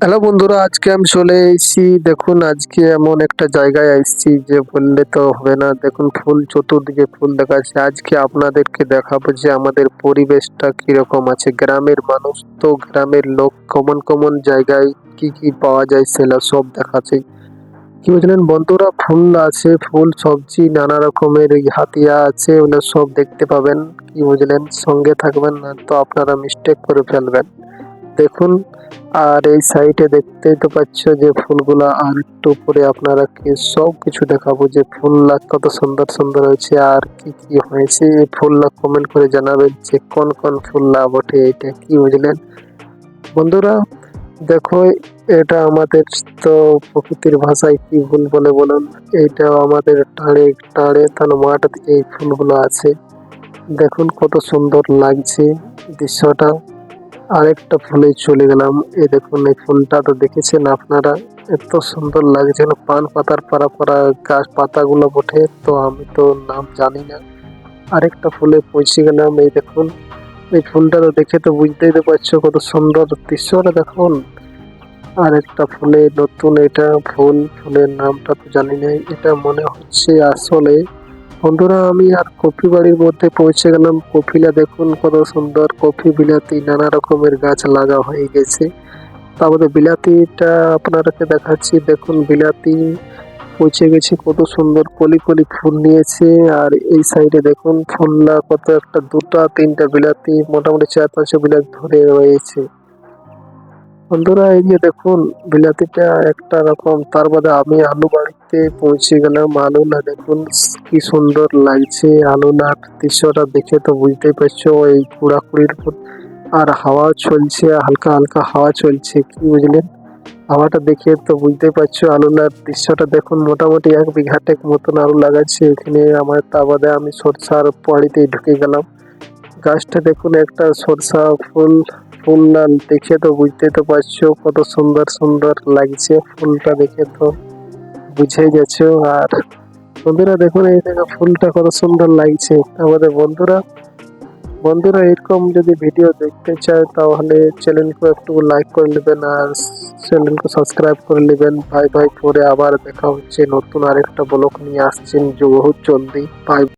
Hello বন্ধুরা, আজকে আমি চলে এসেছি। দেখুন, আজকে এমন একটা জায়গায় এসেছি যে বললে তো হবে না। দেখুন, ফুল, চতুর্দিকে ফুল দেখাচ্ছে আজকে আপনাদেরকে দেখাবো যে আমাদের পরিবেশটা কীরকম আছে। গ্রামের মানুষ তো গ্রামের লোক কমন কমন জায়গায় কি কি পাওয়া যায় সেটা সব দেখাচ্ছে। কি বুঝলেন বন্ধুরা, ফুল আছে, ফুল, সবজি, নানা রকমের এই হাতিয়া আছে, ওগুলো সব দেখতে পাবেন। কি বুঝলেন সঙ্গে থাকবেন না তো আপনারা মিস্টেক করে ফেলবেন। দেখুন, আর এই সাইডে দেখতেই তো পাচ্ছ যে ফুলগুলা আর একটু পরে আপনারা কি সব কিছু দেখাবো যে ফুললা কত সুন্দর সুন্দর হয়েছে, আর কি কি হয়েছে, এই ফুললা কমেন্ট করে জানাবেন যে কোন কোন ফুললা বটে, এটা কি বুঝলেন বন্ধুরা দেখো, এটা আমাদের তো প্রকৃতির ভাষায় কি ফুল বলে বলুন? এইটা আমাদের টাড়ে টাড়ে, তার মাঠ এই ফুলগুলো আছে। দেখুন কত সুন্দর লাগছে দৃশ্যটা। আরেকটা ফুলে চলে গেলাম। এই দেখুন, এই ফুলটা তো দেখেছেন আপনারা? এত সুন্দর লাগছে। পান পাতার পাড়া পাড়া গাছ পাতাগুলো বটে, তো আমি তো নাম জানি না। আরেকটা ফুলে পৌঁছে গেলাম, এই দেখুন। এই ফুলটা তো দেখে তো বুঝতেই তো পারছ কত সুন্দর দৃশ্যটা, দেখুন। আর একটা ফুলে নতুন এটা ফুল ফুলের নামটা তো জানি না এটা মনে হচ্ছে আসলে। বন্ধুরা, আমি আর কফি বাড়ির মধ্যে পৌঁছে গেলাম। কফিলা দেখুন কত সুন্দর। কফি বিলাতি নানা রকমের গাছ লাগা হয়ে গেছে। তারপরে বিলাতিটা আপনাদেরকে দেখাচ্ছি। দেখুন, বিলাতি পৌঁছে গেছে, কত সুন্দর কলি কলি ফুল নিয়েছে। আর এই সাইডে দেখুন ফুললা কত একটা দুটা, তিনটা বিলাতি, মোটামুটি চার পাঁচশো বিলাতি ধরে রয়েছে। বন্ধুরা, এই যে দেখুন, বিলাতিটা একটা রকম, তার বাদে আমি আলু বাড়িতে পৌঁছে গেলাম। আলু না, দেখুন, কি সুন্দর লাগছে আলু না। দৃশ্যটা দেখে তো বুঝতেই পারছ, এই কুড়াকুড়ির আর হাওয়া চলছে, হালকা হালকা হাওয়া চলছে, কি বুঝলেন? হাওয়াটা দেখে তো বুঝতেই পারছ আলুলার দৃশ্যটা দেখুন, মোটামুটি এক বিঘাটেক মতন আলু লাগাচ্ছে। এখানে আমার তা বাদে আমি সরষার পাড়িতে ঢুকে গেলাম। গাছটা দেখুন, একটা সরষা ফুল ফুল না, দেখে তো বুঝতে তো পারছ, কত সুন্দর সুন্দর লাগছে ফুলটা দেখে তো বুঝে যাচ্ছে। আর বন্ধুরা দেখুন, এই জায়গা ফুলটা কত সুন্দর লাগছে। আমাদের বন্ধুরা বন্ধুরা এরকম যদি ভিডিও দেখতে চায়, তাহলে চ্যানেলকে একটু লাইক করে নেবেন আর চ্যানেলকে সাবস্ক্রাইব করে নেবেন। ভাই ভাই পরে আবার দেখা হচ্ছে নতুন আরেকটা ব্লগ নিয়ে আসছেন যে বহুত জলদি বাই